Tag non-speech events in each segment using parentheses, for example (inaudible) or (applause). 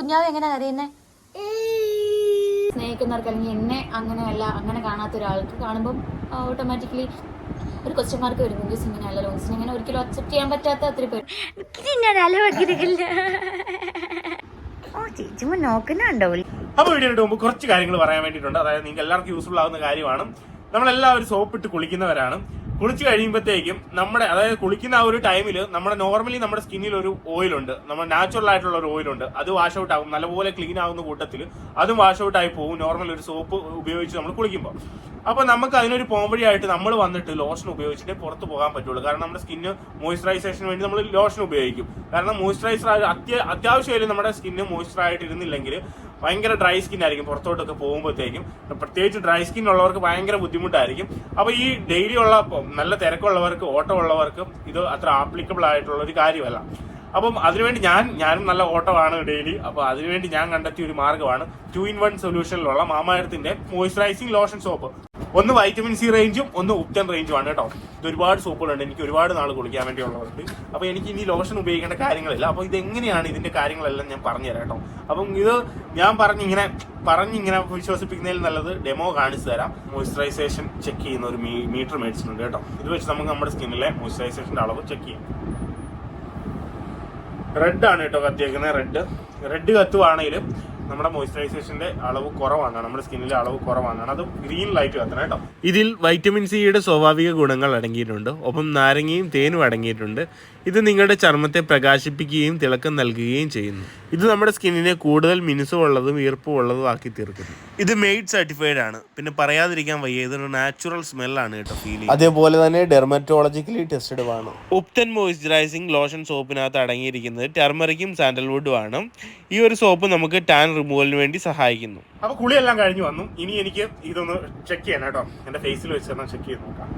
കുഞ്ഞാവ് എങ്ങനെ അറിയുന്നേ സ്നേഹിക്കുന്നവർക്ക് അല്ലെങ്കിൽ എന്നെ അങ്ങനെയല്ല അങ്ങനെ കാണാത്ത ഒരാൾക്ക് കാണുമ്പം ഓട്ടോമാറ്റിക്കലി ഒരു ക്വസ്റ്റ്യൻ മാർക്ക് വരും. മൂവീസ് ഇങ്ങനെയല്ല ലോൺസിന് ഇങ്ങനെ ഒരിക്കലും അക്സെപ്റ്റ് ചെയ്യാൻ പറ്റാത്ത ഒത്തിരി പേര്. അപ്പോൾ വീഡിയോ മുമ്പ് കുറച്ച് കാര്യങ്ങൾ പറയാൻ വേണ്ടിയിട്ടുണ്ട്. അതായത് നിങ്ങൾക്ക് എല്ലാവർക്കും യൂസ്ഫുൾ ആവുന്ന കാര്യമാണ്. നമ്മളെല്ലാവരും സോപ്പ് ഇട്ട് കുളിക്കുന്നവരാണ്. കുളിച്ച് കഴിയുമ്പോഴത്തേക്കും നമ്മുടെ അതായത് കുളിക്കുന്ന ആ ഒരു ടൈമിൽ നമ്മുടെ നോർമലി നമ്മുടെ സ്കിന്നിൽ ഒരു ഓയിൽ ഉണ്ട്. നമ്മുടെ നാച്ചുറൽ ആയിട്ടുള്ള ഒരു ഓയിൽ ഉണ്ട്. അത് വാഷ് ഔട്ട് ആകും. നല്ലപോലെ ക്ലീൻ ആകുന്ന കൂട്ടത്തിൽ അതും വാഷ് ഔട്ട് ആയി പോകും നോർമൽ ഒരു സോപ്പ് ഉപയോഗിച്ച് നമ്മൾ കുളിക്കുമ്പോൾ അപ്പോൾ നമുക്ക് അതിനൊരു പോംവഴിയായിട്ട് നമ്മൾ വന്നിട്ട് ലോഷൻ ഉപയോഗിച്ചിട്ട് പുറത്ത് പോകാൻ പറ്റുള്ളൂ. കാരണം നമ്മുടെ സ്കിന്ന് മോയ്സ്ചറൈസേഷന് വേണ്ടി നമ്മൾ ലോഷൻ ഉപയോഗിക്കും. കാരണം മോയ്സ്ചറൈസർ അത്യ അത്യാവശ്യമായാലും നമ്മുടെ സ്കിന്ന് മോയ്സ്ചറായിട്ട് ഇരുന്നില്ലെങ്കിൽ ഭയങ്കര ഡ്രൈ സ്കിൻ ആയിരിക്കും പുറത്തോട്ടൊക്കെ പോകുമ്പോഴത്തേക്കും. പ്രത്യേകിച്ച് ഡ്രൈ സ്കിൻ ഉള്ളവർക്ക് ഭയങ്കര ബുദ്ധിമുട്ടായിരിക്കും. അപ്പോൾ ഈ ഡെയിലി ഉള്ള നല്ല തിരക്കുള്ളവർക്ക് ഓട്ടം ഉള്ളവർക്കും ഇത് അത്ര ആപ്ലിക്കബിൾ ആയിട്ടുള്ള ഒരു കാര്യമല്ല. അപ്പം അതിനുവേണ്ടി ഞാൻ ഞാനും നല്ല ഓട്ടമാണ് ഡെയിലി അപ്പോൾ അതിനുവേണ്ടി ഞാൻ കണ്ടെത്തിയ ഒരു മാർഗമാണ് ടു ഇൻ വൺ സൊല്യൂഷനിലുള്ള മാമായത്തിന്റെ മോയ്സ്ചറൈസിംഗ് ലോഷൻ സോപ്പ് ഒന്ന് വൈറ്റമിൻ സി റേഞ്ചും ഒന്ന് ഉപ്റ്റൻ റേഞ്ചും ആണ് കേട്ടോ. ഇത് ഒരുപാട് സോപ്പുകളുണ്ട് എനിക്ക് ഒരുപാട് നാൾ കുളിക്കാൻ വേണ്ടിയുള്ളവർക്ക് അപ്പോൾ എനിക്ക് ഇനി ലോഷൻ ഉപയോഗിക്കേണ്ട കാര്യങ്ങളില്ല. അപ്പോൾ ഇത് എങ്ങനെയാണ് ഇതിന്റെ കാര്യങ്ങളെല്ലാം ഞാൻ പറഞ്ഞുതരാം കേട്ടോ. അപ്പം ഇത് ഞാൻ പറഞ്ഞിങ്ങനെ പറഞ്ഞിങ്ങനെ വിശ്വസിപ്പിക്കുന്നതിൽ നല്ലത് ഡെമോ കാണിച്ചു തരാം. മോയ്സ്ചറൈസേഷൻ ചെക്ക് ചെയ്യുന്ന ഒരു മീറ്റർ മേടിച്ചിട്ടുണ്ട് കേട്ടോ. ഇത് വെച്ച് നമുക്ക് നമ്മുടെ സ്കിന്നിലെ മോയ്സ്ചറൈസേഷന്റെ അളവ് ചെക്ക് ചെയ്യാം. റെഡ് ആണ് കേട്ടോ കത്തിയേക്കുന്നത്. റെഡ് റെഡ് കത്തുവാണെങ്കിൽ നമ്മുടെ മോയ്സ്ചറൈസേഷന്റെ അളവ് കുറവാണ്. നമ്മുടെ സ്കിന്നിലെ അളവ് കുറവാണ്. അത് ഗ്രീൻ ലൈറ്റ് കത്തണം കേട്ടോ. ഇതിൽ വൈറ്റമിൻ സിയുടെ സ്വാഭാവിക ഗുണങ്ങൾ അടങ്ങിയിട്ടുണ്ട്. ഒപ്പം നാരങ്ങയും തേനും അടങ്ങിയിട്ടുണ്ട്. ഇത് നിങ്ങളുടെ ചർമ്മത്തെ പ്രകാശിപ്പിക്കുകയും തിളക്കം നൽകുകയും ചെയ്യുന്നു. ഇത് നമ്മുടെ സ്കിന്നിനെ കൂടുതൽ മിനുസമുള്ളതും ഈർപ്പമുള്ളതും ആക്കി തീർക്കുന്നു. ഇത് മെയ്ഡ് സർട്ടിഫൈഡ് ആണ്. പിന്നെ പറയാതിരിക്കാൻ വയ്യ ഇതൊരു നാച്ചുറൽ സ്മെല്ലാണ് കേട്ടോ ഫീൽ അതേപോലെ തന്നെ ഡെർമറ്റോളജിക്കലി ടെസ്റ്റഡ് ആണ് ഉപ്തൻ മോയ്സ്ചറൈസിംഗ് ലോഷൻ സോപ്പിനകത്ത് അടങ്ങിയിരിക്കുന്നത് ടെർമറിക്കും സാൻഡൽവുഡും ആണ്. ഈ ഒരു സോപ്പ് നമുക്ക് ടാൻ റിമൂവലിന് വേണ്ടി സഹായിക്കുന്നു. അപ്പൊ കുളിയെല്ലാം കഴിഞ്ഞു വന്നു. ഇനി എനിക്ക് ഇതൊന്ന് ചെക്ക് ചെയ്യണം കേട്ടോ. എന്റെ ഫേസിൽ വെച്ച് ചെക്ക് ചെയ്ത് നോക്കാം.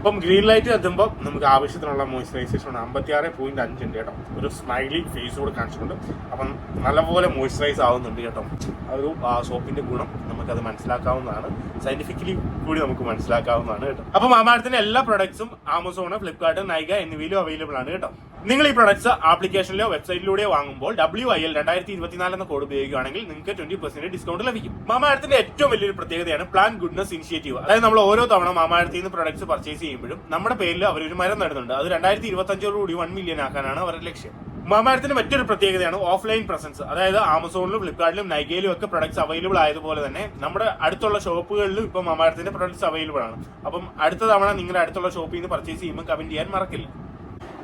അപ്പം ഗ്രീൻ ലൈറ്റ് എത്തുമ്പോൾ നമുക്ക് ആവശ്യത്തിനുള്ള മോയ്സ്ചറൈസേഷൻ അമ്പത്തി ആറ് പോയിന്റ് അഞ്ചുണ്ട് കേട്ടോ. ഒരു സ്മൈലി ഫേസ് കൂടെ കാണിച്ചിട്ടുണ്ട്. അപ്പം നല്ലപോലെ മോയ്സ്ചറൈസ് ആവുന്നുണ്ട് കേട്ടോ. ആ ഒരു ആ സോപ്പിന്റെ ഗുണം നമുക്കത് മനസ്സിലാക്കാവുന്നതാണ്. സയന്റിഫിക്കലി കൂടി നമുക്ക് മനസ്സിലാക്കാവുന്നതാണ് കേട്ടോ. അപ്പം മാമാരത്തിന്റെ എല്ലാ പ്രൊഡക്ട്സും ആമസോൺ ഫ്ലിപ്കാർട്ട് നൈക എന്നിവയിലും അവൈലബിൾ ആണ് കേട്ടോ. നിങ്ങൾ ഈ പ്രൊഡക്ട്സ് ആപ്ലിക്കേഷനിലോ വെബ്സൈറ്റിലൂടെയോ വാങ്ങുമ്പോൾ ഡബ്ല്യു ഐ എൽ രണ്ടായിരത്തി ഇരുപത്തിനാല് എന്ന കോഡ് ഉപയോഗിക്കുകയാണെങ്കിൽ നിങ്ങൾക്ക് ട്വന്റി പെർസെന്റ് ഡിസ്കൗണ്ട് ലഭിക്കും. മാമാരത്തിന്റെ ഏറ്റവും വലിയൊരു പ്രത്യേകതയാണ് പ്ലാൻ ഗുഡ്നസ് ഇനിഷ്യേറ്റീവ് അതായത് നമ്മൾ ഓരോ തവണ മാമാരത്തിൽ നിന്ന് പ്രൊഡക്ട്സ് പർച്ചേസ് ചെയ്യുമ്പോഴും നമ്മുടെ പേരിൽ അവർ ഒരു മരം നടുന്നുണ്ട്. അത് രണ്ടായിരത്തി ഇരുപത്തി കൂടി വൺ മില്യൺ ആക്കാനാണ് അവരുടെ ലക്ഷ്യം. മാമാരത്തിന്റെ മറ്റൊരു പ്രത്യേകതയാണ് ഓഫ്ലൈൻ പ്രസൻസ് അതായത് ആമസോണിലും ഫ്ലിപ്കാർട്ടിലും നൈകയിലും ഒക്കെ പ്രൊഡക്ട്സ് അവൈലബിൾ ആയതുപോലെ തന്നെ നമ്മുടെ അടുത്തുള്ള ഷോപ്പുകളിലും ഇപ്പൊ മാമാരത്തിന്റെ പ്രൊഡക്ട്സ് അവൈലബിൾ ആണ്. അപ്പം അടുത്ത തവണ നിങ്ങളുടെ അടുത്തുള്ള ഷോപ്പിൽ നിന്ന് പർച്ചേസ് ചെയ്യുമ്പോൾ കമന്റ് ചെയ്യാൻ മറക്കില്ല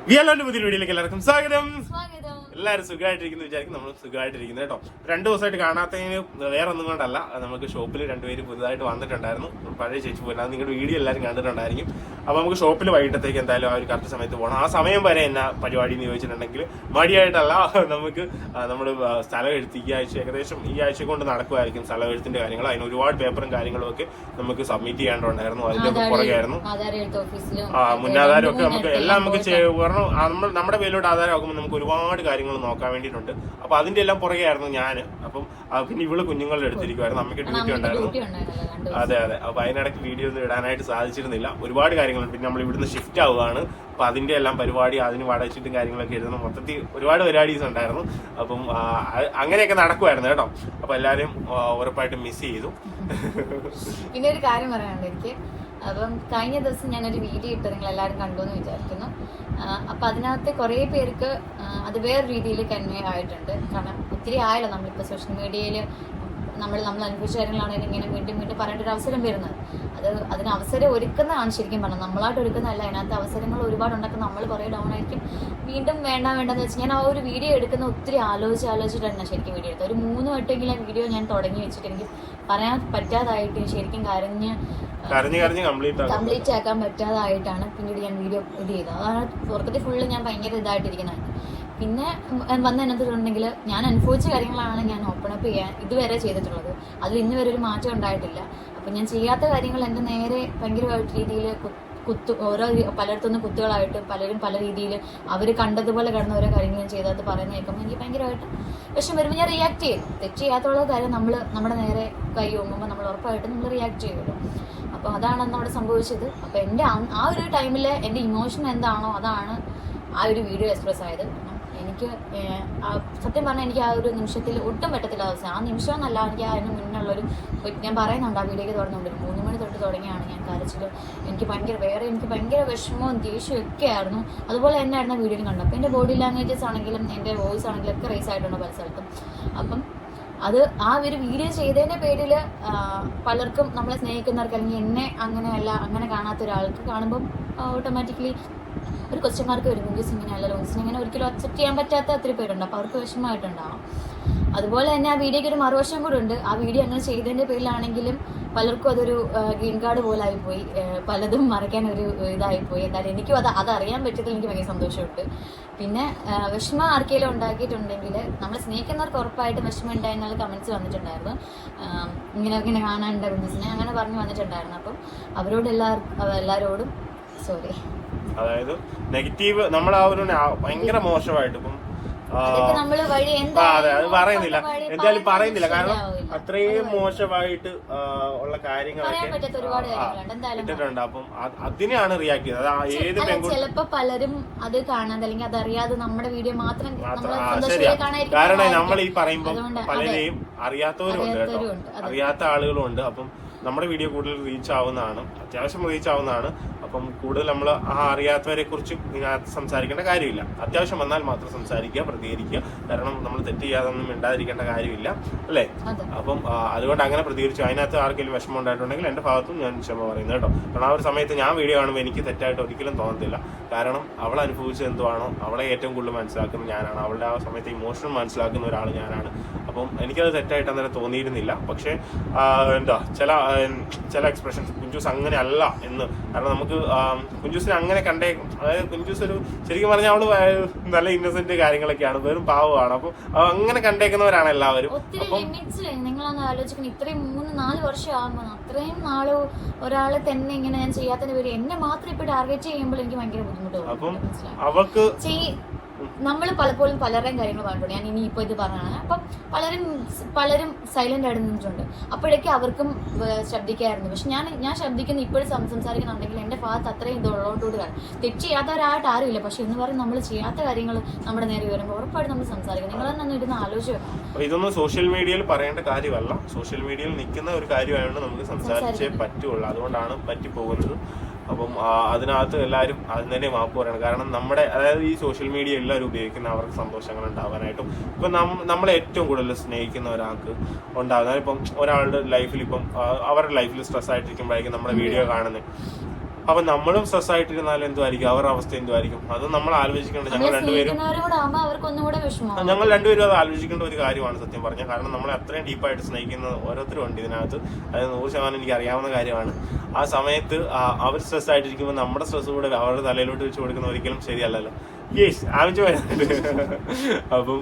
വിയലോന്റെ പുതിയ വീഡിയോയിലേക്ക് എല്ലാവർക്കും സ്വാഗതം. സ്വാഗതം. എല്ലാവരും സുഖമായിട്ടിരിക്കുന്നു വിചാരിക്കും നമ്മൾ സുഖമായിട്ടിരിക്കുന്നത് കേട്ടോ. രണ്ടു ദിവസമായിട്ട് കാണാത്തതിന് വേറെ ഒന്നും കൊണ്ടല്ല. നമുക്ക് ഷോപ്പിൽ രണ്ടുപേര് പുതുതായിട്ട് വന്നിട്ടുണ്ടായിരുന്നു. പഴയ ചേച്ചി പോലും അത് നിങ്ങളുടെ വീഡിയോ എല്ലാവരും കണ്ടിട്ടുണ്ടായിരിക്കും. അപ്പോൾ നമുക്ക് ഷോപ്പിൽ വൈകിട്ടത്തേക്ക് എന്തായാലും ആ ഒരു കറക്റ്റ് സമയത്ത് പോകണം. ആ സമയം വരെ എന്നാ പരിപാടി എന്ന് ചോദിച്ചിട്ടുണ്ടെങ്കിൽ മടിയായിട്ടല്ല. നമുക്ക് നമ്മൾ സ്ഥലം എഴുത്ത് ഈ ആഴ്ച ഏകദേശം ഈ ആഴ്ച കൊണ്ട് നടക്കുമായിരിക്കും സ്ഥലം എഴുത്തിന്റെ കാര്യങ്ങൾ. അതിന് ഒരുപാട് പേപ്പറും കാര്യങ്ങളും ഒക്കെ നമുക്ക് സബ്മിറ്റ് ചെയ്യേണ്ടതുണ്ടായിരുന്നു അതിന്റെ പുറകെയായിരുന്നു. ആ മുന്നാധാരം ഒക്കെ നമുക്ക് എല്ലാം നമുക്ക് കാരണം നമ്മൾ നമ്മുടെ പേരിലോട്ട് ആധാരമാകുമ്പോൾ നമുക്ക് ഒരുപാട് കാര്യങ്ങൾ നോക്കാൻ വേണ്ടിയിട്ടുണ്ട്. അപ്പൊ അതിന്റെ എല്ലാം പുറകെയായിരുന്നു ഞാൻ അപ്പം പിന്നെ ഇവൾ കുഞ്ഞുങ്ങളുടെ എടുത്തിരിക്കുവായിരുന്നു അമ്മയ്ക്ക് ഡ്യൂട്ടി ഉണ്ടായിരുന്നു. അതെ അതെ. അപ്പൊ അതിനിടയ്ക്ക് വീഡിയോ ഒന്നും ഇടാനായിട്ട് സാധിച്ചിരുന്നില്ല. ഒരുപാട് കാര്യങ്ങളുണ്ട്. പിന്നെ നമ്മൾ ഇവിടുന്ന് ഷിഫ്റ്റ് ആവുകയാണ്. അപ്പൊ അതിന്റെ എല്ലാം പരിപാടി അതിന് വടച്ചിട്ടും കാര്യങ്ങളൊക്കെ എഴുതുന്നു മൊത്തത്തിൽ ഒരുപാട് പരിപാടീസ് ഉണ്ടായിരുന്നു. അപ്പം അങ്ങനെയൊക്കെ നടക്കുമായിരുന്നു കേട്ടോ. അപ്പൊ എല്ലാവരും ആ, ഉറപ്പായിട്ടും മിസ് ചെയ്തു. പിന്നെ ഒരു കാര്യം പറയാനുണ്ട് എനിക്ക്. അപ്പം കഴിഞ്ഞ ദിവസം ഞാനൊരു വീഡിയോ ഇട്ട് നിങ്ങൾ എല്ലാവരും കണ്ടു എന്ന് വിചാരിക്കുന്നു. അപ്പം അപ്പൊ അതിനകത്ത് കുറേ പേർക്ക് അത് വേറെ രീതിയിൽ കൺവേ ആയിട്ടുണ്ട് കാരണം ഒത്തിരി ആയല്ലോ നമ്മളിപ്പോൾ സോഷ്യൽ മീഡിയയിൽ നമ്മൾ നമ്മൾ അനുഭവിച്ച കാര്യങ്ങളാണെങ്കിൽ ഇങ്ങനെ വീണ്ടും വീണ്ടും പറയേണ്ട ഒരു അവസരം വരുന്നത്. അത് അതിന് അവസരം ഒരുക്കുന്നതാണ് ശരിക്കും പറഞ്ഞത്. നമ്മളായിട്ട് ഒരുക്കുന്നതല്ല. അതിനകത്ത് അവസരങ്ങൾ ഒരുപാട് ഉണ്ടാക്കുന്ന നമ്മൾ കുറേ ഡൗൺ ആയിരിക്കും. വീണ്ടും വേണ്ട വേണ്ടെന്ന് വെച്ച് ഞാൻ ആ ഒരു വീഡിയോ എടുക്കുന്ന ഒത്തിരി ആലോചിച്ച് ആലോചിച്ചിട്ടാണ് ഞാൻ ശരിക്കും വീഡിയോ എടുത്തത്. ഒരു മൂന്ന് വട്ടെങ്കിലും ആ വീഡിയോ ഞാൻ തുടങ്ങി വെച്ചിട്ട് എനിക്ക് പറയാൻ പറ്റാതായിട്ട് ശരിക്കും കരഞ്ഞ് കംപ്ലീറ്റ് ആക്കാൻ പറ്റാതായിട്ടാണ് പിന്നീട് ഞാൻ വീഡിയോ ഇത് ചെയ്തത്. അതാണ് പുറത്തേക്ക് ഫുള്ള് ഞാൻ ഭയങ്കര ഇതായിട്ടിരിക്കുന്നത്. പിന്നെ വന്ന് അതിനകത്തുണ്ടെങ്കിൽ ഞാൻ അനുഭവിച്ച കാര്യങ്ങളാണ് ഞാൻ ഓപ്പൺ അപ്പ് ചെയ്യാൻ ഇതുവരെ ചെയ്തിട്ടുള്ളത്. അതിൽ ഇന്ന് വരെ ഒരു മാറ്റം ഉണ്ടായിട്ടില്ല. അപ്പം ഞാൻ ചെയ്യാത്ത കാര്യങ്ങൾ എന്റെ നേരെ ഭയങ്കരമായിട്ട് രീതിയിൽ കുത്തു ഓരോ പലയിടത്തുനിന്ന് കുത്തുകളായിട്ട് പലരും പല രീതിയിൽ അവർ കണ്ടതുപോലെ കടന്ന ഓരോ കാര്യങ്ങൾ ഞാൻ ചെയ്തത് പറയുന്ന കേൾക്കുമ്പോൾ എനിക്ക് ഭയങ്കരമായിട്ട് വിഷം വരുമ്പോൾ ഞാൻ റിയാക്ട് ചെയ്യും. തെറ്റ് ചെയ്യാത്തുള്ള കാര്യം നമ്മൾ നമ്മുടെ നേരെ കൈ ഓങ്ങുമ്പോൾ നമ്മൾ ഉറപ്പായിട്ടും നമ്മൾ റിയാക്ട് ചെയ്യുമല്ലോ അപ്പോൾ അതാണ് അവിടെ സംഭവിച്ചത്. അപ്പോൾ എന്റെ ആ ഒരു ടൈമിൽ എന്റെ ഇമോഷൻ എന്താണോ അതാണ് ആ ഒരു വീഡിയോ എക്സ്പ്രസ് ആയത്. എനിക്ക് സത്യം പറഞ്ഞാൽ എനിക്ക് ആ ഒരു നിമിഷത്തിൽ ഒട്ടും പറ്റത്തില്ല ദിവസം. ആ നിമിഷം എന്നല്ല എനിക്ക് അതിന് മുന്നുള്ളൊരു ഞാൻ പറയുന്നുണ്ട് ആ വീഡിയോക്ക് തുടങ്ങുന്നുണ്ട് മൂന്ന് മണി തൊട്ട് തുടങ്ങിയാണ് ഞാൻ കരച്ചിൽ എനിക്ക് ഭയങ്കര വേറെ എനിക്ക് ഭയങ്കര വിഷമവും ദേഷ്യവും ഒക്കെ ആയിരുന്നു. അതുപോലെ തന്നെ ആയിരുന്നു വീഡിയോയിൽ കണ്ടത്. അപ്പോൾ എന്റെ ബോഡി ലാംഗ്വേജസ് ആണെങ്കിലും എന്റെ വോയിസ് ആണെങ്കിലും ഒക്കെ റേസ് ആയിട്ടുണ്ട് പല സ്ഥലത്തും. അപ്പം അത് ആ ഒരു വീഡിയോ ചെയ്തതിന്റെ പേരിൽ പലർക്കും നമ്മളെ സ്നേഹിക്കുന്നവർക്ക് അല്ലെങ്കിൽ എന്നെ അങ്ങനെയല്ല അങ്ങനെ കാണാത്ത ഒരാൾക്ക് കാണുമ്പം ഓട്ടോമാറ്റിക്കലി ഒരു ക്വസ്റ്റ്യൻ മാർക്ക് വരും മൂവീസ് ഇങ്ങനെയല്ല ലോൺസിന് ഇങ്ങനെ ഒരിക്കലും അക്സെപ്റ്റ് ചെയ്യാൻ പറ്റാത്ത ഒത്തിരി പേരുണ്ട് അപ്പോൾ അവർക്ക് വിഷമമായിട്ടുണ്ടാവും അതുപോലെ തന്നെ ആ വീഡിയോയ്ക്ക് ഒരു മറുവശം കൂടെ ഉണ്ട് ആ വീഡിയോ അങ്ങനെ ചെയ്തതിന്റെ പേരിലാണെങ്കിലും പലർക്കും അതൊരു ഗ്രീൻ കാർഡ് പോലെ ആയിപ്പോയി ആ, പലതും മറയ്ക്കാൻ ഒരു ഇതായിപ്പോയി എന്തായാലും എനിക്കും അത് അതറിയാൻ പറ്റിയതിൽ എനിക്ക് ഭയങ്കര സന്തോഷമുണ്ട് പിന്നെ വിഷമ ആർക്കെങ്കിലും ഉണ്ടാക്കിയിട്ടുണ്ടെങ്കിൽ നമ്മൾ സ്നേഹിക്കുന്നവർക്ക് ഉറപ്പായിട്ടും വിഷമം ഉണ്ടായിരുന്നാൽ കമൻസ് വന്നിട്ടുണ്ടായിരുന്നു ഇങ്ങനെ ഇങ്ങനെ കാണാനുണ്ട് ബിസിനെ അങ്ങനെ പറഞ്ഞു വന്നിട്ടുണ്ടായിരുന്നു അപ്പം അവരോട് എല്ലാവർക്കും എല്ലാവരോടും സോറി അതായത് നെഗറ്റീവ് നമ്മൾ ആ ഒരു ഭയങ്കര മോശമായിട്ട് ഇപ്പം അതെ അത് പറയുന്നില്ല. എന്തായാലും പറയുന്നില്ല. കാരണം അത്രയും മോശമായിട്ട് ഉള്ള കാര്യങ്ങളൊക്കെ ഇട്ടിട്ടുണ്ട്. അപ്പം അത് അതിനെയാണ് റിയാക്ട് ചെയ്തത്. ഏത് ചിലപ്പോ പലരും അത് കാണാതെ അല്ലെങ്കിൽ അതറിയാതെ നമ്മുടെ വീഡിയോ മാത്രം കാരണം നമ്മൾ ഈ പറയുമ്പോൾ. പലരെയും അറിയാത്തവരും ഉണ്ട് കേട്ടോ. അറിയാത്ത ആളുകളും ഉണ്ട്. അപ്പം നമ്മുടെ വീഡിയോ കൂടുതൽ റീച്ച് ആവുന്നതാണ്. അത്യാവശ്യം റീച്ച് ആവുന്നതാണ്. അപ്പം കൂടുതൽ നമ്മൾ ആ അറിയാത്തവരെ കുറിച്ച് ഇതിനകത്ത് സംസാരിക്കേണ്ട കാര്യമില്ല. അത്യാവശ്യം വന്നാൽ മാത്രം സംസാരിക്കുക പ്രതികരിക്കുക. കാരണം നമ്മൾ തെറ്റ് ചെയ്യാതൊന്നും മിണ്ടാതിരിക്കേണ്ട കാര്യമില്ല. അല്ലേ? അപ്പം അതുകൊണ്ട് അങ്ങനെ പ്രതികരിച്ചു. അതിനകത്ത് ആർക്കെങ്കിലും വിഷമം ഉണ്ടായിട്ടുണ്ടെങ്കിൽ എന്റെ ഭാഗത്തും ഞാൻ ക്ഷമ പറയുന്നത് കേട്ടോ. കാരണം ആ ഒരു സമയത്ത് ഞാൻ വീഡിയോ കാണുമ്പോൾ എനിക്ക് തെറ്റായിട്ട് ഒരിക്കലും തോന്നത്തില്ല. കാരണം അവൾ അനുഭവിച്ചത് എന്തുവാണോ അവളെ ഏറ്റവും കൂടുതൽ മനസ്സിലാക്കുന്നത് ഞാനാണ്. അവളുടെ ആ സമയത്ത് ഇമോഷൻ മനസ്സിലാക്കുന്ന ഒരാൾ ഞാനാണ്. അപ്പം എനിക്കത് തെറ്റായിട്ട് അന്നേരം തോന്നിയിരുന്നില്ല. പക്ഷേ എന്താ ചില ചില എക്സ്പ്രഷൻസ് കുഞ്ചൂസ് അങ്ങനെ അല്ല എന്ന്. കാരണം നമുക്ക് കുഞ്ചൂസിനെ അങ്ങനെ കണ്ടേ അതായത് കുഞ്ചൂസ് ഒരു ശരിക്കും പറഞ്ഞാൽ അവൾ നല്ല ഇന്നസെന്റ് കാര്യങ്ങളൊക്കെയാണ് വെറും പാവമാണ്. അപ്പൊ അങ്ങനെ കണ്ടേക്കുന്നവരാണ് എല്ലാവരും. അപ്പം നിങ്ങളൊന്ന് ആലോചിക്കണം. ഇത്രയും മൂന്ന് നാല് വർഷം ആകുമ്പോൾ അത്രയും നാൾ ഒരാളെ തന്നെ ഇങ്ങനെ ഞാൻ ചെയ്യാത്തതിന്റെ പേര് എന്നെ മാത്രം ഇപ്പൊ ടാർഗറ്റ് ചെയ്യുമ്പോൾ എനിക്ക് ഭയങ്കര ബുദ്ധിമുട്ടാണ് അപ്പം തോന്നും. നമ്മൾ പലപ്പോഴും പലരുടെയും കാര്യങ്ങൾ പറഞ്ഞിട്ടുണ്ട്. ഞാൻ ഇനി ഇപ്പോൾ ഇത് പറഞ്ഞാണ് അപ്പം പലരും പലരും സൈലന്റ് ആയിട്ട് നിന്നിട്ടുണ്ട്. അപ്പോഴേക്കും അവർക്കും ശബ്ദിക്കായിരുന്നു പക്ഷെ ഞാൻ ഞാൻ ശബ്ദിക്കുന്ന ഇപ്പോഴും സംസാരിക്കുന്നുണ്ടെങ്കിൽ എന്റെ ഭാഗത്ത് അത്രയും ഇതുള്ളതുകൊണ്ടുകൂടി കാണും തെറ്റ് ചെയ്യാത്തവരായിട്ട് ആരുമില്ല. പക്ഷെ എന്ന് പറഞ്ഞ് നമ്മൾ ചെയ്യാത്ത കാര്യങ്ങൾ നമ്മുടെ നേരെ വരുമ്പോൾ ഉറപ്പായിട്ട് നമ്മൾ സംസാരിക്കും നിങ്ങൾ തന്നെ ഇരുന്ന് ആലോചിച്ച് വെക്കണം. ഇതൊന്നും സോഷ്യൽ മീഡിയയിൽ പറയേണ്ട കാര്യമല്ല. സോഷ്യൽ മീഡിയയിൽ നിൽക്കുന്ന ഒരു കാര്യമായതുകൊണ്ട് നമുക്ക് സംസാരിച്ചേ പറ്റുള്ളൂ. അതുകൊണ്ടാണ് പറ്റിപ്പോകുന്നത്. അപ്പം അതിനകത്ത് എല്ലാവരും അതിന് തന്നെ മാപ്പ് പറയണം. കാരണം നമ്മുടെ അതായത് ഈ സോഷ്യൽ മീഡിയ എല്ലാവരും ഉപയോഗിക്കുന്ന അവർക്ക് സന്തോഷങ്ങൾ ഉണ്ടാവാനായിട്ടും ഇപ്പം നം നമ്മളെ ഏറ്റവും കൂടുതൽ സ്നേഹിക്കുന്ന ഒരാൾക്ക് ഉണ്ടാകുന്ന ഇപ്പം ഒരാളുടെ ലൈഫിൽ ഇപ്പം അവരുടെ ലൈഫിൽ സ്ട്രെസ് ആയിട്ടിരിക്കുമ്പോഴായിരിക്കും നമ്മുടെ വീഡിയോ കാണുന്നത് അപ്പം നമ്മളും സ്ട്രെസ് ആയിട്ടിരുന്നാൽ എന്തുമായിരിക്കും അവരുടെ അവസ്ഥ എന്തുമായിരിക്കും അത് നമ്മൾ ആലോചിക്കേണ്ട ഞങ്ങൾ രണ്ടുപേരും ഞങ്ങൾ രണ്ടുപേരും അത് ആലോചിക്കേണ്ട ഒരു കാര്യമാണ് സത്യം പറഞ്ഞാൽ. കാരണം നമ്മളെ അത്രയും ഡീപ്പായിട്ട് സ്നേഹിക്കുന്ന ഓരോരുത്തരും ഉണ്ട് ഇതിനകത്ത്. അത് നൂറ് ശതമാനം എനിക്ക് അറിയാവുന്ന കാര്യമാണ്. ആ സമയത്ത് അവർ സ്ട്രെസ് ആയിട്ടിരിക്കുമ്പോൾ നമ്മുടെ സ്ട്രെസ് കൂടെ അവരുടെ തലയിലോട്ട് വെച്ച് കൊടുക്കുന്ന ഒരിക്കലും ശരിയല്ലല്ലോ. യേസ് ആവശ്യമായിരുന്നു അപ്പം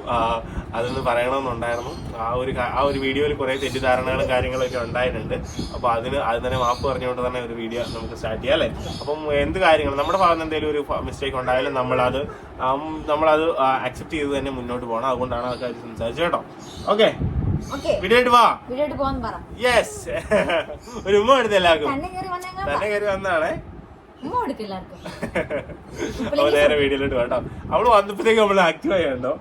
അതൊന്ന് പറയണമെന്നുണ്ടായിരുന്നു. ആ ഒരു ആ ഒരു വീഡിയോയിൽ കുറേ തെറ്റിദ്ധാരണകളും കാര്യങ്ങളൊക്കെ ഉണ്ടായിട്ടുണ്ട്. അപ്പോൾ അതിന് അത് തന്നെ മാപ്പ് പറഞ്ഞുകൊണ്ട് തന്നെ ഒരു വീഡിയോ നമുക്ക് സ്റ്റാർട്ട് ചെയ്യാം അല്ലേ? അപ്പം എന്ത് കാര്യങ്ങൾ നമ്മുടെ ഭാഗത്ത് എന്തെങ്കിലും ഒരു മിസ്റ്റേക്ക് ഉണ്ടായാലും നമ്മളത് നമ്മളത് അക്സെപ്റ്റ് ചെയ്ത് തന്നെ മുന്നോട്ട് പോകണം. അതുകൊണ്ടാണ് ആ കാര്യം സംസാരിച്ചത് കേട്ടോ. ഓക്കെ വാ. വീട്ടിലോട്ട് പോകാൻ പറ. യെസ് (laughs) ഒരു ഉമ്മ എടുത്ത് എല്ലാവർക്കും. തന്നെ കയറി വന്നാണേ അപ്പൊ നേരെ വീഡിയോയിലോട്ട് കേട്ടോ അവൾ വന്നപ്പോഴത്തേക്ക് നമ്മൾ ആക്റ്റീവ് ആയി കണ്ടോ?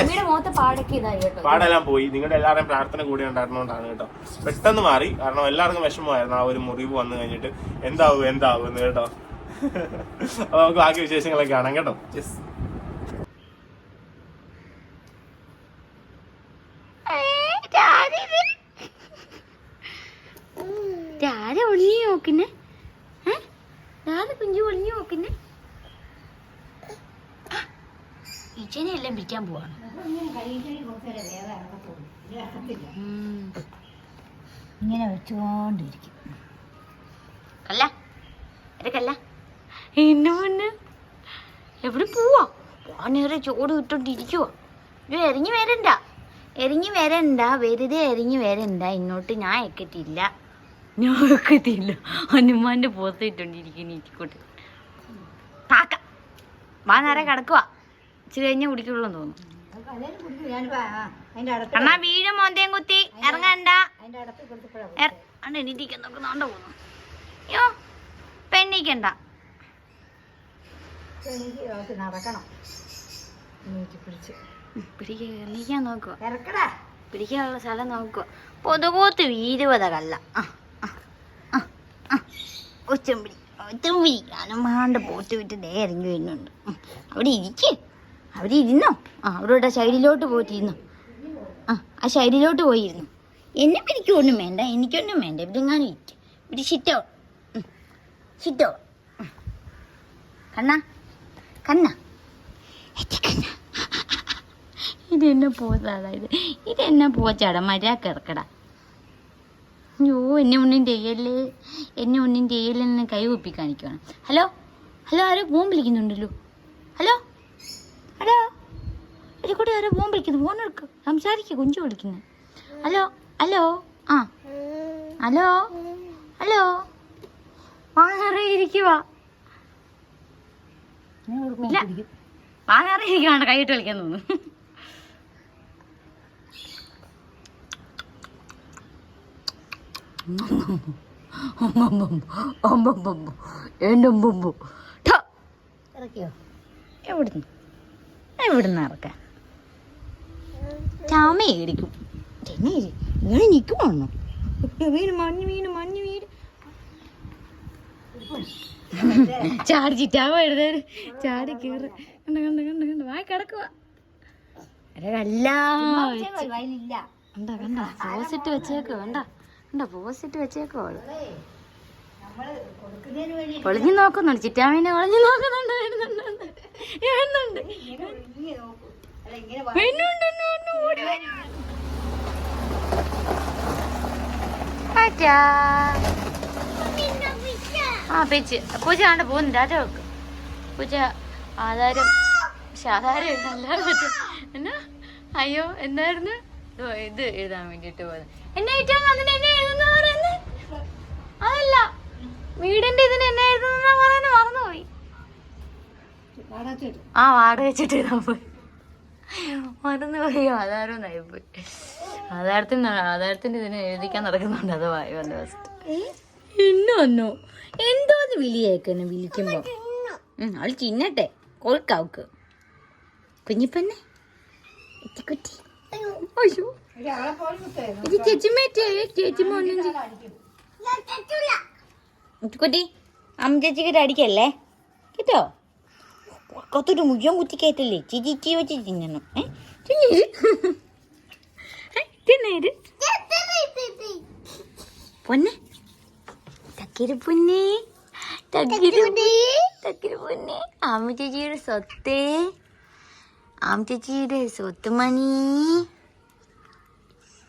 അമ്മയുടെ മുഖത്ത് പാടൊക്കെ ഇതായി പാടെല്ലാം പോയി. നിങ്ങളുടെ എല്ലാവരുടെയും പ്രാർത്ഥന കൂടി ഉണ്ടായിരുന്നോണ്ടാണ് കേട്ടോ. പെട്ടെന്ന് മാറി. കാരണം എല്ലാവർക്കും വിഷമമായിരുന്നു. ആ ഒരു മുറിവ് വന്നു കഴിഞ്ഞിട്ട് എന്താവും എന്താവും എന്ന് കേട്ടോ. അപ്പൊ നമുക്ക് ബാക്കി വിശേഷങ്ങളൊക്കെ കാണാം കേട്ടോ. യെസ് രാധ ഒളിഞ്ഞു നോക്കുന്നേ. രാധ കുഞ്ചു ഒളിഞ്ഞു നോക്കുന്നേ. ഇച്ചനെ എല്ലാം പിടിക്കാൻ പോവാണ്. ഇങ്ങനെ വെച്ചുകൊണ്ടിരിക്കും. കല്ല. കല്ല. എന്നെ മുന്ന് എവിടെ പോവാ? പോവാനേറെ ചോട് ഇട്ടോണ്ടിരിക്കുവാ ഇത് എറിഞ്ഞു വരണ്ട. എറിഞ്ഞു വരണ്ട. വെറുതെ എറിഞ്ഞു വരണ്ട. ഇങ്ങോട്ട് ഞാൻ എക്കത്തില്ല ഞാൻ എക്കത്തില്ല ഹനുമാന്റെ പോസ്റ്റ് ഇട്ടോണ്ടിരിക്കുന്നു ഇരിക്കോട്ട്. കാക്ക വാ നേരെ കിടക്കുവാ. ഇച്ചിരി കഴിഞ്ഞാൽ കുടിക്കുള്ളൂ തോന്നുന്നു. അണ്ണാ വീഴും മോന്തയും കുത്തി. ഇറങ്ങണ്ട. നോക്കുന്നുണ്ടോ പോകുന്നു അയ്യോ പെണ്ണീക്കണ്ട. നടക്കണം എണീക്കാൻ നോക്കുക പിടിക്കാനുള്ള സ്ഥലം നോക്കുക പൊതുപോത്ത് ഇരുപത് കല്ല ആ. ഒച്ചമ്പിടി ഒച്ചമ്പിടി അനമാണ്ട് പോത്ത് വിട്ട് ദേ ഇറങ്ങി വരുന്നുണ്ട്. അവിടെ ഇരിക്ക്. അവിടെ ഇരുന്നോ? ആ അവരോട് ശൈലിയിലോട്ട് ഇരുന്നു ആ ആ സൈഡിലോട്ട് പോയിരുന്നു. എന്നെ പിടിക്കൊന്നും വേണ്ട. എനിക്കൊന്നും വേണ്ട. ഇവിടെ എങ്ങാനും ഇരിക്കും. ഇവിടെ ഷിറ്റോ. ഷിറ്റോ. കണ്ണ. കണ്ണ. ഇതെന്നെ ഇതെന്നെ പോച്ചാടാ ഇത് ഇത് എന്നെ പോച്ചാടാ മര്യാദ ഇറക്കടാ അയ്യോ എന്നെ ഒന്നും ചെയ്യല്ലേ? എന്നെ ഒന്നും ചെയ്യല്ലെന്ന് കൈ കുപ്പി കാണിക്കണം ഹലോ? ഹലോ ആരോ ഫോൺ വിളിക്കുന്നുണ്ടല്ലോ? ഹലോ? ഹലോ? ഒരു കൂടെ ആരോ ഫോൺ വിളിക്കുന്നു. ഫോൺ എടുക്ക്. സംസാരിക്കുക കുഞ്ചു വിളിക്കുന്നു. ഹലോ? ഹലോ? ആ. ഹലോ? ഹലോ? വാങ്ങറിയിരിക്കുക ഇല്ല. ഇരിക്കുവാണ് കൈയിട്ട് കളിക്കാൻ തോന്നുന്നു. എന്റെ ഇറക്കിയോ? എവിടുന്ന്? എവിടുന്ന് ഇറക്കാൻ? ഇങ്ങനെ നിൽക്കുവാണോ മഞ്ഞ് മഞ്ഞ് ചാടി എഴുതാൻ ചാടി കണ്ട കണ്ട കണ്ട കണ്ട. വായി കിടക്കുക അല്ല കണ്ട കണ്ട. സോസിട്ട് വെച്ചേക്കോ കണ്ട? കണ്ട പോസിറ്റ് വെച്ചേക്കോ അവൾ ഒളിഞ്ഞു നോക്കുന്നുണ്ട് ചിറ്റാമീനെ ഒളിഞ്ഞു നോക്കുന്നുണ്ട് വരുന്നുണ്ട്. ആ പേച്ച്. പൂജ ആണ്ട് പോകുന്നു ടാറ്റ വെക്ക് പൂജ ആധാരം ആധാരം അല്ലാതെ എന്നാ? അയ്യോ എന്തായിരുന്നു? ഇത് എഴുതാൻ വേണ്ടിട്ട് പോയത് എന്നെ ഏറ്റവും അതിന് എന്നെ എഴുതുന്ന പറയുന്നത് അതല്ല. വീടിന്റെ ഇതിന് എന്നെ എഴുതുന്ന പറയുന്നത് മറന്നുപോയി. ആ വാടക വെച്ചിട്ട് എഴുതാൻ പോയി. മറന്നുപോയി. ആധാരം നയപ്പോയി ആധാരത്തിന് ആധാരത്തിന്റെ ഇതിന് എഴുതിക്കാൻ നടക്കുന്നുണ്ട്. അത് വായി വന്ന ഫസ്റ്റ് ഇന്നൊന്നു എന്തോന്ന് വിളിയേക്കുന്നു വിളിക്കുമ്പോ. അവൾ ചിന്നട്ടെ. കൊഴുക്കാവുക്ക് കുഞ്ഞിപ്പന്നെ. കുറ്റി അയ്യോ. ഇത് ചേച്ചിമേറ്റേ ചേച്ചിമ ഒന്നും കുട്ടി അമ്മ അടിക്കല്ലേ? കേട്ടോ? കൊത്തൊരു മുഴുവൻ കുത്തി കയറ്റല്ലേ? ചേച്ചി ചീ വെച്ച് തിന്നണം. ഏ? തിന്നേര് ഏ, തിന്നേര് പൊന്നെ. തക്കിരി പൊന്നെ. തക്കിരി തക്കിരി പൊന്നെ. അമ്മ ചേച്ചിയുടെ സ്വത്ത്. അമ്മ ചേച്ചിയുടെ സ്വത്ത് മണി.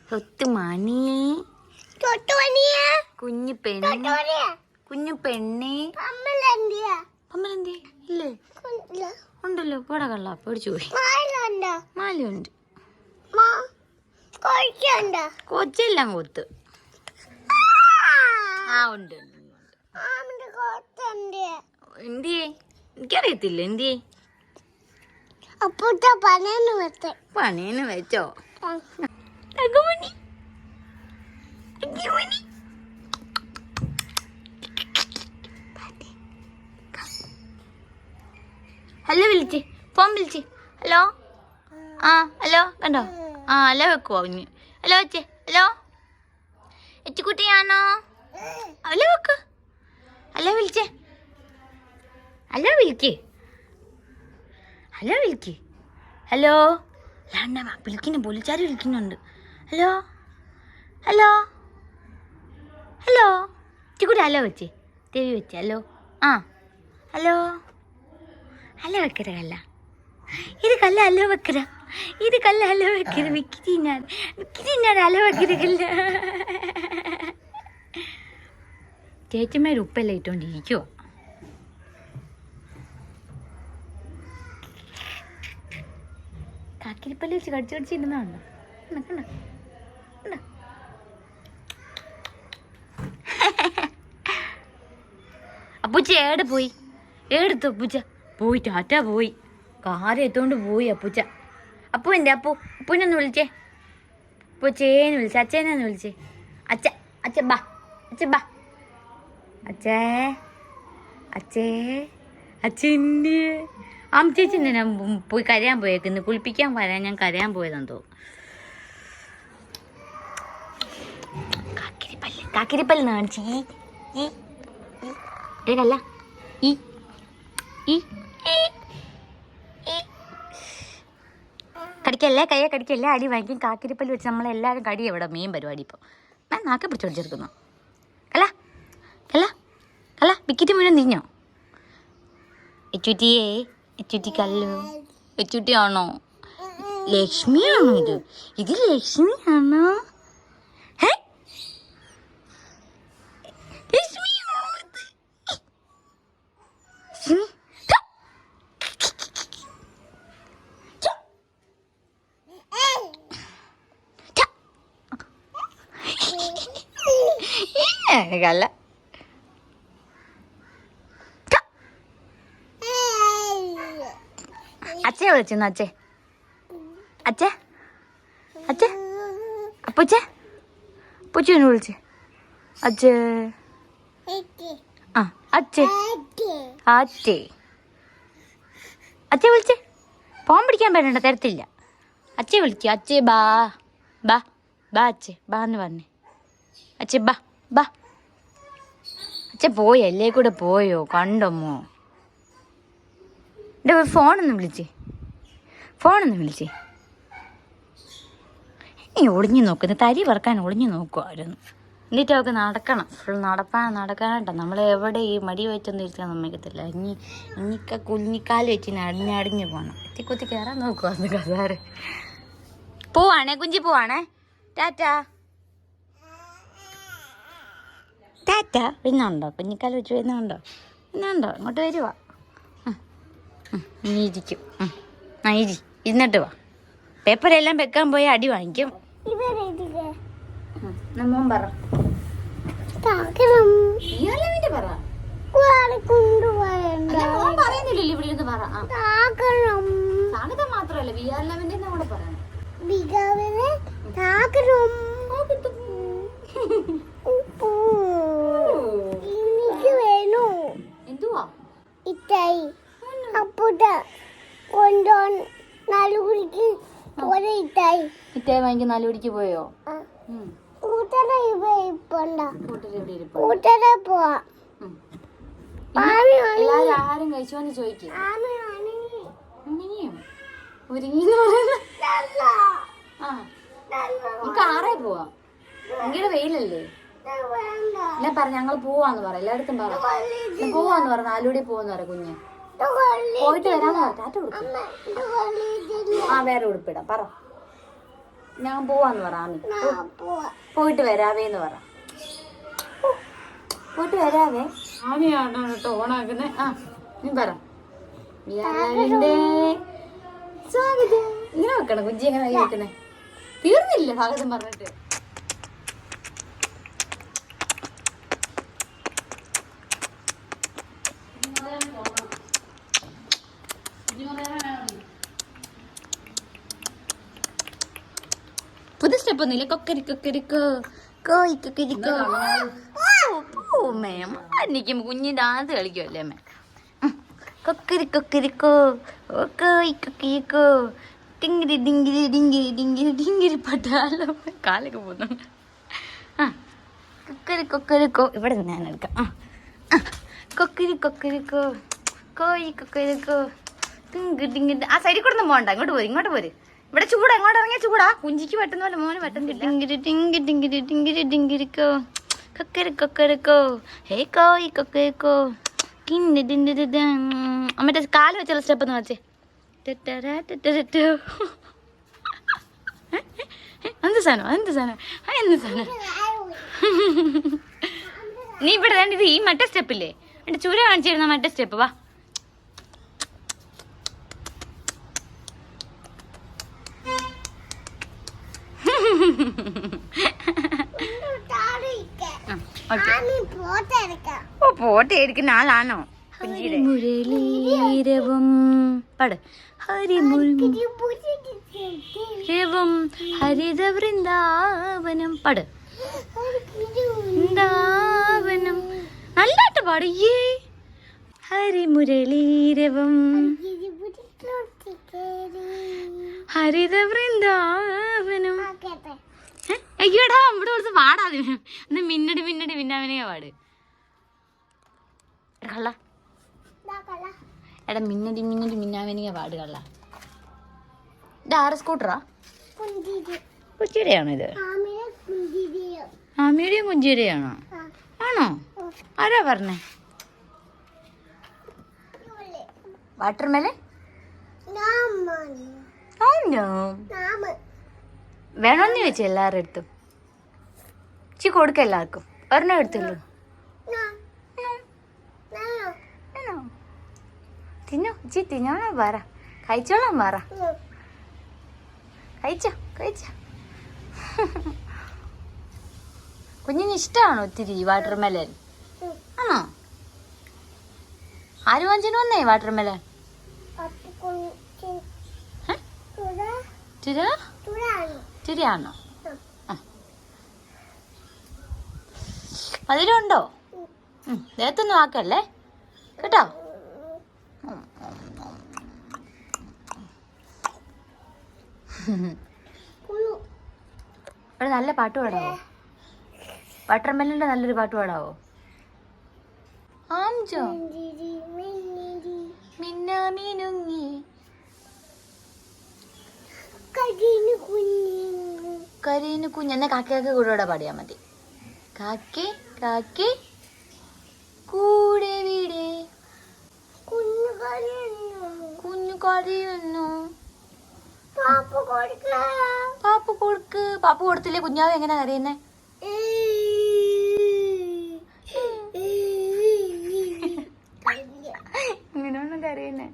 സ്വത്ത് മണി കുഞ്ഞു പെണ്ണ്. കുഞ്ഞു പെണ്ണേ. പമ്മലെന്തേ ഇല്ലേ? ഉണ്ടല്ലോ. പോടാ കള്ള. പേടിച്ചു പോയി. മാലുണ്ട് കൊച്ചെല്ലാം കൊത്ത്. ആ! ഉണ്ട്. എന്തിയേ? എനിക്കറിയത്തില്ല. എന്തിയേ? അപ്പൂട്ട പനന്ന് വെച്ചോ. പണിയെന്ന് വെച്ചോ. തങ്കമണി ഹലോ വിളിച്ച് ഫോൺ വിളിച്ച്. ഹലോ? ആ ഹലോ കണ്ടോ? ആ ഹലോ വെക്കുവോ ഇനി ഹലോ വെച്ചേ ഹലോ? എച്ചിക്കുട്ടിയാണോ ഹലോ വെക്ക്. ഹലോ വിളിച്ചേ. ഹലോ വിളിക്ക്. ഹലോ വിളിക്ക്. ഹലോ? അല്ലാണ്ട വിളിക്കുന്നു പോലീസുകാർ വിളിക്കുന്നുണ്ട്. ഹലോ? ഹലോ? ഹലോ? ചിക്കൂടി ഹലോ വെച്ചേ. ദേവി വെച്ചേ ഹലോ ആ. ഹലോ? ഹലോ വെക്കര കല്ല. ഇത് കല്ല ഹലോ വെക്കര ഇത് കല്ല ഹലോ വെക്കര വിക്കി തിന്നാൻ ഹലോ വെക്കര കല്ല. ചേച്ചിമാർ ഉപ്പെല്ലാം ഇട്ടോണ്ടിരിക്കുവോ? കാക്കിരിപ്പല്ലി വെച്ച് കടിച്ചു കടിച്ചിരുന്നാണോ കണ്ട കണ്ട കണ്ട? (laughs) അപ്പൂച്ച ഏടെ പോയി. ഏടുത്തു അപ്പൂച്ച? പോയി ടാറ്റ പോയി. കാറ് എത്തോണ്ട് പോയി അപ്പൂച്ച. അപ്പു എന്റെ അപ്പു? അപ്പൂനൊന്ന് വിളിച്ചേ. അപ്പൂച്ചേന്ന് വിളിച്ചേ അച്ഛനെന്ന് വിളിച്ചേ. അച്ഛ അച്ഛ ബാ. അച്ഛ ബാ. അച്ഛേ അച്ഛേ അച്ഛന്റെ. അമ്മ ഞാൻ പോയി കരയാൻ പോയേക്കുന്നു. കുളിപ്പിക്കാൻ വരാൻ ഞാൻ കരയാൻ പോയതെന്തോ കാക്കിരിപ്പല്ല് കാണിച്ച് ഈ ഈ. ഇടേക്കല്ല ഈ ഈ. കടിക്കല്ലേ? കയ്യെ കടിക്കല്ലേ? അടി വാങ്ങിക്കും. കാക്കിരിപ്പല്ല് വെച്ച് നമ്മളെല്ലാവരും കടി എവിടെ മീൻ പരിപാടി ഇപ്പോൾ ഞാൻ നാക്കെ പിടിച്ചോടിച്ചെടുക്കുന്നു അല്ല അല്ല അല്ല വിക്കറ്റ് മുഴുവൻ തിരിഞ്ഞോ? എച്ചുറ്റിയേ എച്ചുറ്റി കല്ലു എച്ചുട്ടിയാണോ ലക്ഷ്മിയാണോ ഇത്? ഇത് ലക്ഷ്മിയാണോ? ഥ. അച്ഛയെ വിളിച്ചിരുന്നു അച്ഛേ. അച്ഛേ. അച്ഛേ. അപ്പച്ച. അപ്പൂച്ചേനെ വിളിച്ച്. അച്ഛേ. ആ അച്ഛേ. അച്ഛേ. വിളിച്ച് വിളിച്ചേ. ഫോൺ പിടിക്കാൻ പറ്റണ്ട തരത്തില്ല. അച്ഛേ വിളിക്കൂ. അച്ഛേ ബാ. ബാ. ബാ അച്ഛേ. ബാ എന്ന് പറഞ്ഞേ. അച്ഛേ ബാ. ബാ. അച്ഛ പോയി അല്ലേ കൂടെ പോയോ? കണ്ടമ്മോ എന്റെ ഫോണൊന്ന് വിളിച്ചേ. ഫോണൊന്ന് വിളിച്ചേ. ഈ ഒളിഞ്ഞു നോക്കുന്നു. തരി വറക്കാൻ ഒളിഞ്ഞു നോക്കുമായിരുന്നു എന്നിട്ട് അവൾക്ക് നടക്കണം. ഫുൾ നടപ്പാൻ നടക്കാനട്ടോ നമ്മൾ എവിടെ ഈ മടി വെച്ചൊന്നും ഇരിക്കാൻ സമ്മതിക്കത്തില്ല. ഇനി ഇനിക്ക കുഞ്ഞിക്കാൽ വെച്ച് അടിഞ്ഞടിഞ്ഞ് പോകണം എത്തി കുത്തി കയറാൻ നോക്കുവാന്ന് കസാറ് പോവാണേ കുഞ്ചി പോവാണേ. ടാറ്റാ. ടാറ്റ. പിന്നുണ്ടോ കുഞ്ഞിക്കാൽ വെച്ച് വരുന്നുണ്ടോ പിന്നുണ്ടോ ഇങ്ങോട്ട് വരുവാ. നീ ഇരിക്കും. ആ ഇരി. ഇരുന്നിട്ട് വാ. പേപ്പറെല്ലാം വെക്കാൻ പോയി അടി വാങ്ങിക്കും. നമ്മൻ പറ. മാത്രല്ല പറ. അല്ല, മോൻ ഇറ്റായി ഇറ്റേ വാങ്ങിക്ക് നാല് മണിക്ക് പോയോ? എല്ലാരും ആഹാരം കഴിച്ചോന്ന് ചോദിക്കും. പോവാം. ഭയങ്കര വെയിലല്ലേ? ഞാൻ അല്ല പറ ഞങ്ങൾ പോവാന്ന് പറ. എല്ലായിടത്തും പറ. പോവാന്ന് പറ. നാലുകൂടി പോവാന്ന് പറ കുഞ്ഞ്. പോയിട്ട് വരാൻ പറ. ടാറ്റ കൊടുക്കും ആ വേറെ ഉടുപ്പിടാം പറ. ഞാൻ പോവാന്ന് പറ ആമി. പോയിട്ട് വരാവേന്ന് പറ. ഓ, പോയിട്ട് വരാവേ. ആമിയാണോ കേട്ടോ ഓണാക്കുന്നേ. ആ നീ പറ. സ്വാഗതം. ഇങ്ങനെ വെക്കണം കുഞ്ചി എങ്ങനെ വെക്കണേ. തീർന്നില്ല സ്വാഗതം പറഞ്ഞിട്ട്? പുതിയ കൊക്കരി കൊക്കരി കോയി കൊക്കരിക്കോ ഓ മേം. എനിക്ക് കുഞ്ഞി ഡാൻസ് കളിക്കുമല്ലേ അമ്മ കൊക്കരി കൊക്കരിക്കോ കോയി കൊക്കിരിക്കോ ടിങ്കിരി ഡിങ്കിരി ഡിങ്കിരി ഡിങ്കിരി ഡിങ്കിരി പട്ടാലോ കാലൊക്കെ പോകുന്നുണ്ട് ആ കൊക്കരി കൊക്കരിക്കോ ഇവിടെ ഞാൻ എടുക്കാം. ആ ആ. കൊക്കരി കൊക്കരിക്കോ കോയി കൊക്കരിക്കോ ടിങ്കി ടിങ്കി ആ സൈഡിൽ കൂടെ ഒന്നും പോകണ്ട ഇങ്ങോട്ട് പോര് ഇങ്ങോട്ട് പോര്. ഇവിടെ ചൂട് എങ്ങോട്ട് ഇറങ്ങിയ ചൂടാ. കുഞ്ചിക്ക് പറ്റുന്ന പോലെ മോന് പറ്റുന്നില്ല ടിങ്കിരി. മറ്റേ കാൽ വെച്ചുള്ള സ്റ്റെപ്പ് എന്ന് വെച്ചേ? എന്ത് സാധനം എന്ത് സാധനം? എന്ത് സാധനം? നീ ഇവിടെ ഈ മറ്റേ സ്റ്റെപ്പില്ലേ എന്റെ ചൂര കാണിച്ചിരുന്ന മറ്റേ സ്റ്റെപ്പ് വാ. ഓ ആളാണോ? മുരളീരവം. പാട്. ഹരിമുരളീരവം ഹരിത വൃന്ദാവനം പാട്. വൃന്ദാവനം. പാടിയേ. ഹരിമുരളീരവം. ഹരിത? അയ്യോടാ ഇവിടെ കൊടുത്ത് പാടാതി ഒന്ന് മിന്നടി മിന്നടി മിന്നാമിനെയാ പാട്. കള്ള. എടാ മിന്നടി മിന്നടി മിന്നാമിനെയാ പാട് കള്ള. ഇത് ആറ് സ്കൂട്ടറാ? കുച്ചിരയാണോ ഇത് ആമിയുടെയും കുഞ്ചിയുടെയാണോ ആണോ? ആരാ പറഞ്ഞേ? വാട്ടർ മേലെ ആണോ വേണമെന്ന് ചോദിച്ചു എല്ലാവരുടെ അടുത്തും. ചി കൊടുക്ക എല്ലാവർക്കും. ഒരെണ്ണം എടുത്തുള്ളൂ തിന്നോ. ചി തിന്നോളാം പറ. കഴിച്ചോളാം പറ. കഴിച്ചോ കഴിച്ചോ. കുഞ്ഞിന് ഇഷ്ടമാണോ ഒത്തിരി വാട്ടർ മെലൻ ആണോ? ആര് വാങ്ങിച്ചു വന്നേ വാട്ടർ മെലൻ തിര തിരിയാണോ മധുരമുണ്ടോ ദേഹത്തൊന്നും ആക്കല്ലേ? കേട്ടോ? ഒരു നല്ല പാട്ട് പാടാവോ? വട്ടർമെല്ലിന്റെ നല്ലൊരു പാട്ട് പാടാവോ? ആംജോ മിന്നാ മീനുങ്ങി കരീന് കുഞ്ഞ് എന്നാ കാക്കയൊക്കെ കൂടെ പാടിയാൽ മതി. കാക്കി കാക്കി. കൂടെ വീടെ. കുഞ്ഞു കരയുന്നു പാപ്പ കൊടുക്ക്. പാപ്പ കൊടുത്തില്ലേ കുഞ്ഞാവ് എങ്ങനെ കരയുന്നേ ഇങ്ങനെയാണ് കരയുന്നേ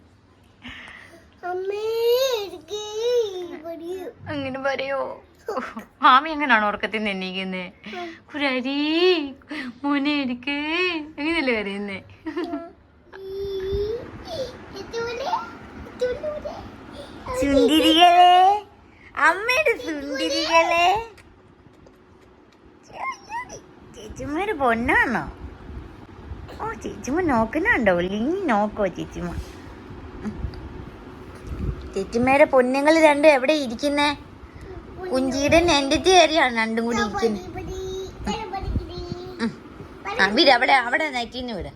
അങ്ങനെ പറയോ മാമി എങ്ങനെയാണ് ഉറക്കത്തിൽ നിന്ന് കുരാരി മോനെ എനിക്ക് എങ്ങനെയല്ലേ കരയുന്നേ? സുന്ദരികളെ അമ്മയുടെ സുന്ദരികളെ. ചേച്ചിമ്മ പൊന്നാണോ ഓ ചേച്ചിമ്മ നോക്കുന്നുണ്ടോ? ഇല്ലെങ്കിൽ നോക്കോ ചേച്ചിമ്മ ചേച്ചിമ്മയുടെ പൊന്നുങ്ങൾ രണ്ടും എവിടെ ഇരിക്കുന്നേ? കുഞ്ചിയുടെ നെഞ്ചത്തി ചേരിയാണ് രണ്ടും കൂടി ഇരിക്കുന്നത് ആ വിട് അവിടെ അവിടെ നയിക്കുന്നു വിട.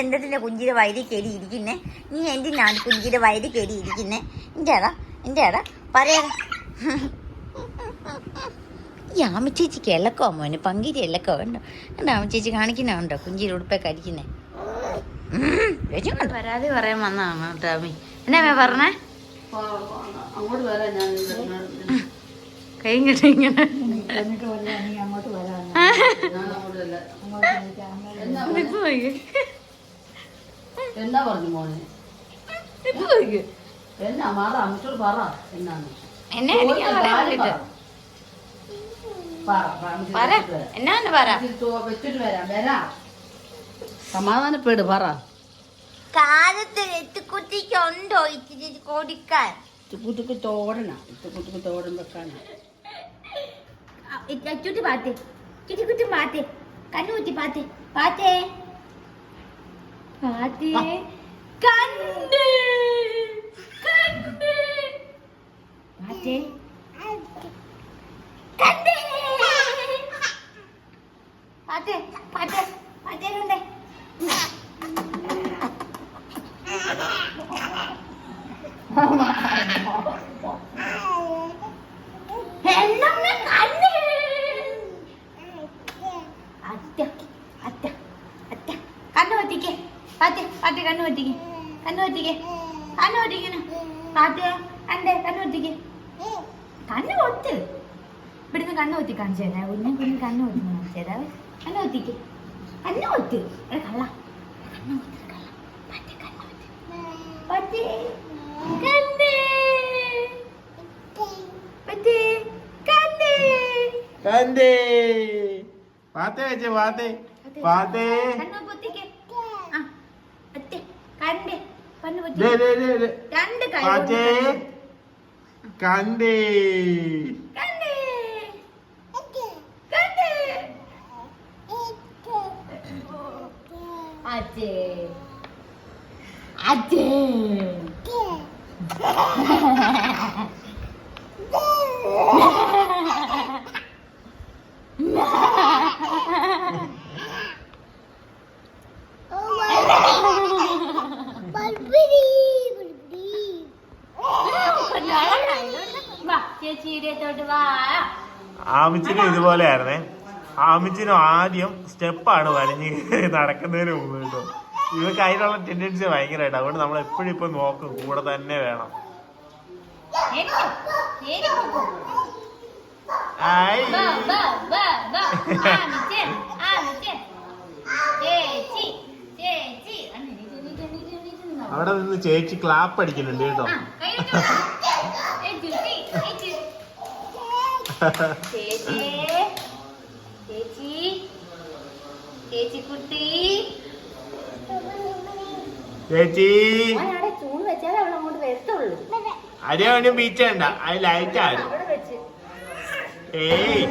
എന്തിന്റെ കുഞ്ചിയുടെ വയറി കയറി ഇരിക്കുന്നേ? നീ എന്തിനാണ് കുഞ്ചിയുടെ വയറി കയറി ഇരിക്കുന്നേ? എന്റെ അടാ എന്റെ അടാ പറയാ. ഈ ആമ ചേച്ചിക്ക് ഇളക്കോ മോനെ? പങ്കിരി ഇളക്കോ ഉണ്ടോ? എന്റെ ആമ ചേച്ചി കാണിക്കുന്നുണ്ടോ കുഞ്ചിയുടെ ഉടുപ്പൊക്കെ അടിക്കുന്നേ പരാതി പറയാൻ വന്നതാണ് കേട്ടോ എന്നാ പറഞ്ഞേ? അങ്ങോട്ട് വരാം ഞാൻ കൈ ഇങ്ങോട്ട് ഇങ്ങനെ. എന്നാ പറഞ്ഞു മോനെ. എന്നാ മാറ അമ്മച്ചോട് പറ എന്നാന്ന് എന്നെ പറ. എന്നാന്ന് വെച്ചിട്ട് വരാം വരാം സമാധാനപ്പെട് പറ കാലത്ത് എത്തുകുട്ടിക്ക് ഉണ്ടോ ഇച്ചിരി കൊടുക്കാൻ? കുട്ടിക്ക് തോടണം. കുട്ടിക്ക് തോടൻ വെക്കാനാ. ചുറ്റി പാത്തേ ചുറ്റി കുറ്റി പാത്തേ. കണ്ണുകുറ്റി പാത്തേ. പാത്തേ. പാത്തേ. കണ്ട് കണ്ട് പാത്തേ. കണ്ട് പാത്തേ. പാത്തേ. പാത്തേ. കണ്ണു പറ്റിക്കേ പാത്തെ പാത്തെ കണ്ണു പറ്റിക്കേ കണ്ണു പറ്റിക്കേ കണ്ണു പറ്റിക്കണ പാത്തേ കണ്ടേ കണ്ണു പറ്റിക്കേ കണ്ണു കൊത്ത് ഇവിടുന്ന് കണ്ണു കൊത്തി കാണിച്ചു തരാം കുഞ്ഞു കുഞ്ഞു കണ്ണു കൊത്തി കാണിച്ചു തരാം കണ്ണു കൊത്തിക്ക് കണ്ണു കൊത്ത് കള്ള കണ്ണു കണ്ടേ. വാത്തേ വെച്ചേ വാത്തേ. വാത്തേ. കണ്ടേ. അച്ഛേ വാ ആമിച്ചിനും ഇതുപോലെയായിരുന്നേ ആമിച്ചിനും ആദ്യം സ്റ്റെപ്പാണ് വലിഞ്ഞ് നടക്കുന്നതിന് മുമ്പ് കേട്ടോ. ഇവർക്ക് അതിനുള്ള ടെൻഡൻസി ഭയങ്കരമായിട്ട് അതുകൊണ്ട് നമ്മൾ എപ്പോഴും ഇപ്പൊ നോക്കും കൂടെ തന്നെ വേണം. അവിടെ നിന്ന് ചേച്ചി ക്ലാപ്പ് അടിക്കുന്നുണ്ട് കേട്ടോ. ചേച്ചി ചേച്ചി. ചേച്ചിക്കുട്ടി. ചേച്ചി. അതേ ബീച്ച് വേണ്ട അത് ലൈറ്റ് ആണ് ഏയ്.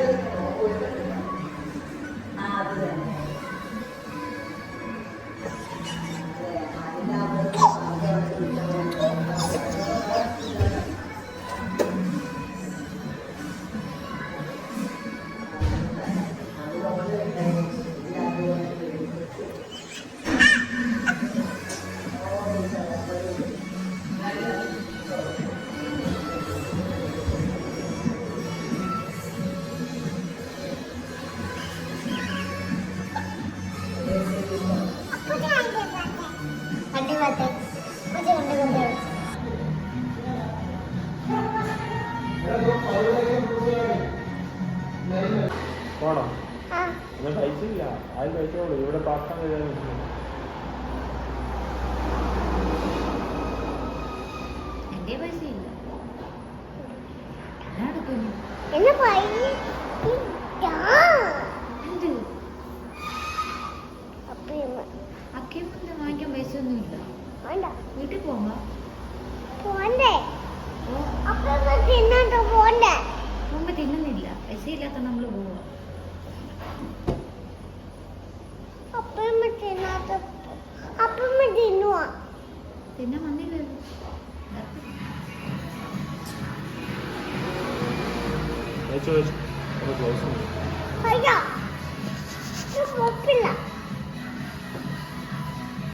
ആരും കഴിച്ചോളൂ ഇവിടെ പാക്കാൻ കഴിയാൻ